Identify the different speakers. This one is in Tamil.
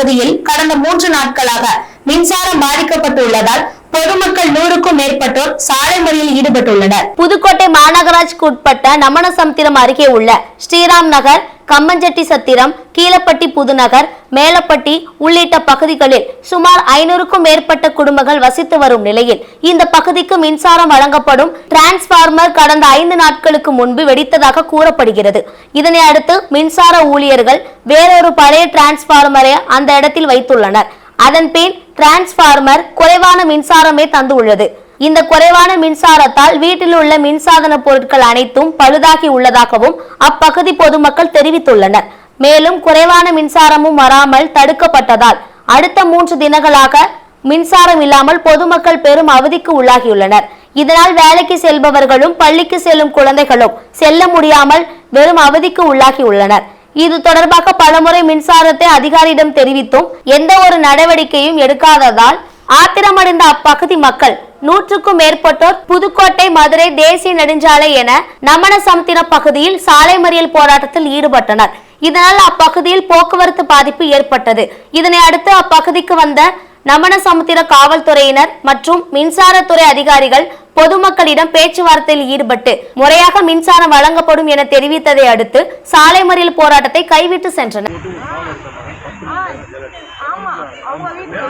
Speaker 1: பகுதியில் கடந்த மூன்று நாட்களாக மின்சாரம் பாதிக்கப்பட்டுள்ளதால் பொதுமக்கள் நூறுக்கும் மேற்பட்டோர் சாலை மறியலில் ஈடுபட்டுள்ளனர்.
Speaker 2: புதுக்கோட்டை மாநகராட்சிக்கு உட்பட்ட நமனசமுத்திரம் அருகே உள்ள ஸ்ரீராம் நகர் கம்மஞ்சட்டி சத்திரம் கீழப்பட்டி புதுநகர் மேலப்பட்டி உள்ளிட்ட பகுதிகளில் சுமார் ஐநூறுக்கும் மேற்பட்ட குடும்பங்கள் வசித்து வரும் நிலையில் இந்த பகுதிக்கு மின்சாரம் வழங்கப்படும் டிரான்ஸ்பார்மர் கடந்த ஐந்து நாட்களுக்கு முன்பு வெடித்ததாக கூறப்படுகிறது. இதனை அடுத்து மின்சார ஊழியர்கள் வேறொரு பழைய டிரான்ஸ்பார்மரை அந்த இடத்தில் வைத்துள்ளனர். அதன் பின் டிரான்ஸ்பார்மர் குறைவான மின்சாரமே தந்து உள்ளது இந்த குறைவான மின்சாரத்தால் வீட்டில் உள்ள மின்சாதன பொருட்கள் அனைத்தும் பழுதாகி உள்ளதாகவும் அப்பகுதி பொதுமக்கள் தெரிவித்துள்ளனர். மேலும் குறைவான மின்சாரமும் வராமல் தடுக்கப்பட்டதால் அடுத்த மூன்று தினங்களாக மின்சாரம் இல்லாமல் பொதுமக்கள் பெரும் அவதிக்கு உள்ளாகியுள்ளனர். இதனால் வேலைக்கு செல்பவர்களும் பள்ளிக்கு செல்லும் குழந்தைகளும் செல்ல முடியாமல் வெறும் அவதிக்கு உள்ளாகி உள்ளனர் இது தொடர்பாக பலமுறை மின்சாரத்தை அதிகாரியிடம் தெரிவித்தும் எந்த ஒரு நடவடிக்கையும் எடுக்காததால் ஆத்திரமடைந்த அப்பகுதி மக்கள் நூற்றுக்கும் மேற்பட்டோர் புதுக்கோட்டை மதுரை தேசிய நெடுஞ்சாலை என நமன சமுத்திர பகுதியில் சாலை மறியல் போராட்டத்தில் ஈடுபட்டனர். இதனால் அப்பகுதியில் போக்குவரத்து பாதிப்பு ஏற்பட்டது. இதனை அடுத்து அப்பகுதிக்கு வந்த நமன சமுத்திர காவல்துறையினர் மற்றும் மின்சாரத்துறை அதிகாரிகள் பொதுமக்களிடம் பேச்சுவார்த்தையில் ஈடுபட்டு முறையாக மின்சாரம் வழங்கப்படும் என தெரிவித்ததை அடுத்து சாலை மறியல் போராட்டத்தை கைவிட்டு சென்றனர். ஆமா அவங்க வீட்டுல